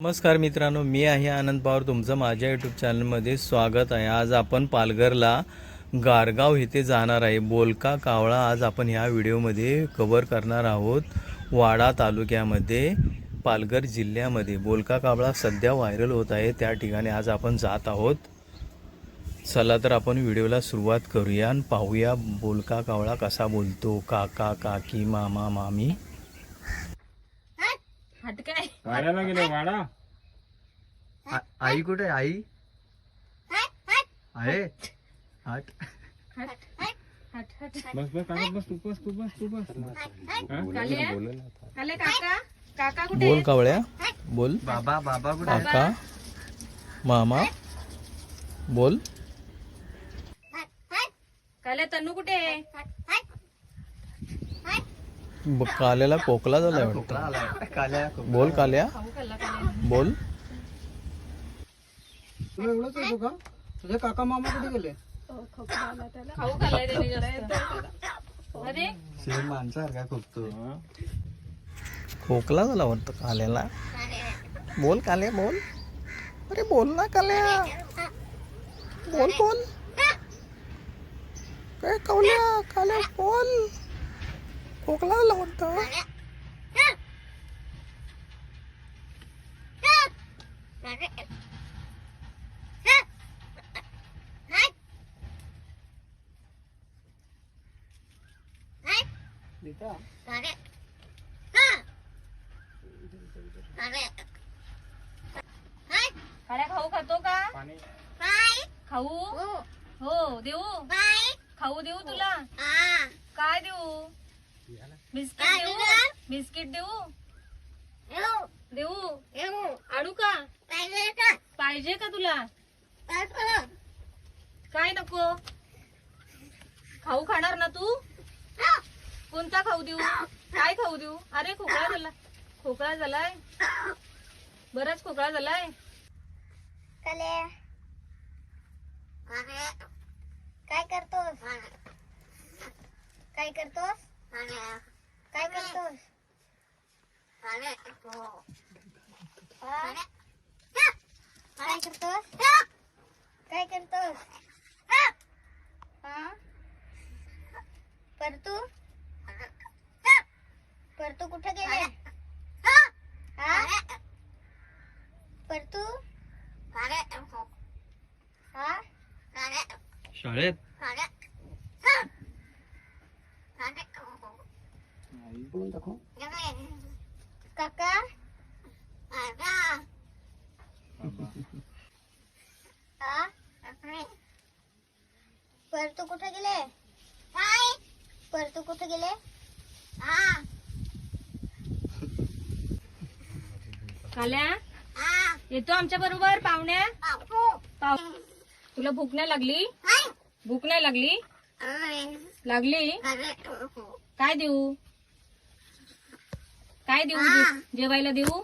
नमस्कार मित्रांनो मी आहे आनंद पवार. तुमचं माझ्या यूट्यूब चॅनलमध्ये स्वागत आहे. आज आपण पालघरला गारगाव येथे जाणार आहे. बोलका कावळा आज आपण ह्या व्हिडिओमध्ये कवर करणार आहोत. वाडा तालुक्यामध्ये पालघर जिल्ह्यामध्ये. बोलका कावळा सध्या व्हायरल होत आहे. त्या ठिकाणी आज आपण जात आहोत. चला तर आपण व्हिडिओला सुरुवात करूया आणि पाहूया बोलका कावळा कसा बोलतो. काका काकी मामा मामी. हट काय वाड्याला गेले वाडा. आई कुठे आई? आहे? हट. हट हट हट बस बस काका बस तू बस तू बस तू बस? काल्या? काल्या काका? काका कुठे बोल कावळ्या. बोल. बाबा बाबा कुठे काका. मामा. बोल. काल्या तन्नू कुठे आहे? ब- काल्याला खोकला झालाय वाटतं. खोकला काल्या बोल काल्या. बोल. तुला एवढंच येतो का तुझे काका मामा कुठे गेले? सेम माणसासारखा खोकतो. हा? खोकला झाला वाटतं काल्याला. बोल काल्या बोल. अरे बोल ना काल्या. बोल बोल. काय कावल्या काल्या बोल. खोकला झाला वाटतं काल्या खाऊ खातो का पाणी खाऊ हो देऊ खाऊ देऊ तुला काय देऊ बिस्किट देऊ? बिस्किट देऊ? देऊ. आडू का? पाहिजे का? तुला? काय नको? खाऊ खाणार ना तू? कोणता खाऊ देऊ? काय खाऊ देऊ? अरे खोकळा झाला. खोकळा झालाय. बराच खोकळा झालाय. काय करतोस? काय करतोस? काय करतोस हा? काय करतोस काय करतोस हा परतू? परतू कुठे गेले? हा? परतू? हा? शाळेत? बोलून दाखव काका हा परतू कुठे गेले परतू कुठे गेले काल्या येतो आमच्या बरोबर पाहुण्या पाव तुला भूक नाही लागली भूक नाही लागली लागली काय देऊ काय देऊ जेवायला देऊ?